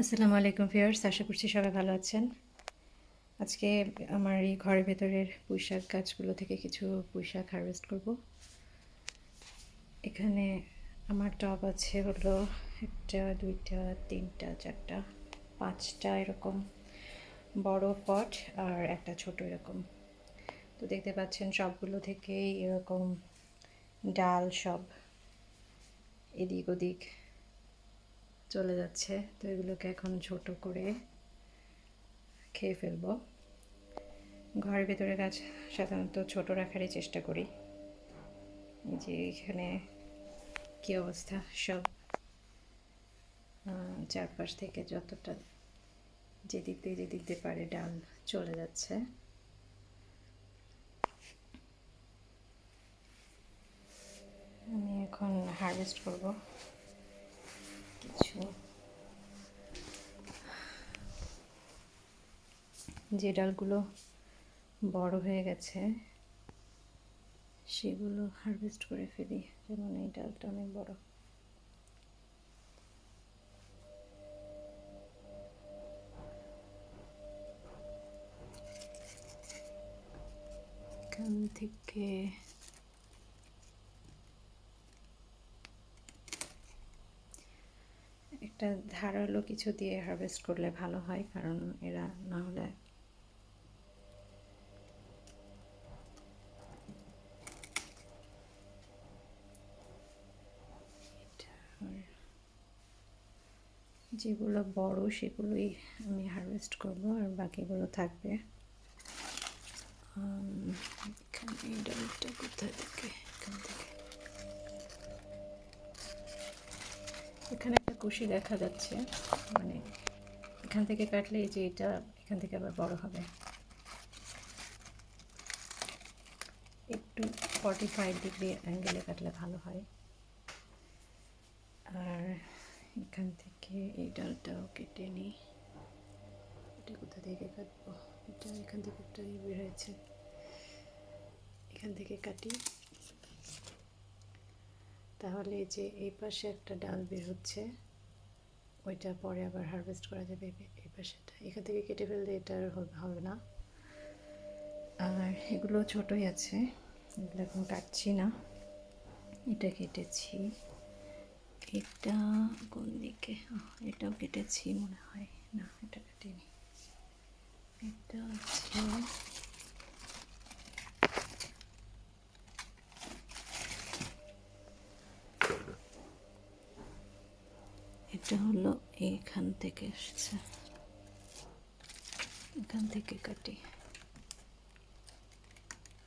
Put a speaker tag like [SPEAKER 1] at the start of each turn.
[SPEAKER 1] আসসালামু আলাইকুম ফিয়ার্স আশা করছি সবাই ভালো আছেন। আজকে আমার এই ঘরের ভেতরের পুঁইশাক গাছগুলো থেকে কিছু পুঁইশাক হারভেস্ট করব। এখানে আমার টব আছে হলো একটা, দুইটা, তিনটা, চারটা, পাঁচটা এরকম বড় পট আর একটা ছোট এরকম। তো দেখতে পাচ্ছেন সবগুলো থেকেই এরকম ডাল সব এদিক ওদিক চলে যাচ্ছে। তো এগুলোকে এখন ছোট করে খেয়ে ফেলব। ঘরের ভেতরে গাছ সাধারণত ছোট রাখারই চেষ্টা করি। যে এখানে কি অবস্থা? সব চারপাশ থেকে যতটা যে দিক দিয়ে যে দিয়ে পারে ডাল চলে যাচ্ছে। আমি এখন হারভেস্ট করব কিছু যে ডালগুলো বড় হয়ে গেছে, সেগুলো হারভেস্ট করে ফেলি, যেমন এই ডালটা অনেক বড়। এখান থেকে একটা ধারালো কিছু দিয়ে হারভেস্ট করলে ভালো হয়, কারণ এরা না হলে যেগুলো বড় সেগুলোই আমি হারভেস্ট করব আর বাকিগুলো থাকবে। এখানে ডালটা কোথায় থেকে? এখান থেকে। এখানে একটা কুশি দেখা যাচ্ছে। মানে এখান থেকে কাটলে যে এটা, এখান থেকে আবার বড় হবে। একটু ফর্টি ফাইভ ডিগ্রি অ্যাঙ্গেলে কাটলে ভালো হয়। আর এখান থেকে এই ডালটাও কেটে নিই। এটা কোথা থেকে কাটবো? এটা এখান থেকে একটা বের হয়েছে। এখান থেকে কাটি। তাহলে যে এই পাশে একটা ডাল বের হচ্ছে, ওইটা পরে আবার হারভেস্ট করা যাবে। এই পাশেটা এখান থেকে কেটে ফেললে এটা আর হবে না। আর এগুলো ছোটই আছে। এগুলো এখন কাটছি না। এটা কেটেছি। এটা দিকে এটাও কেটেছি মনে হয়। না, এটা কাটিনি। এটা হচ্ছে এটা হলো এখান থেকে এসছে। এখান থেকে কাটি।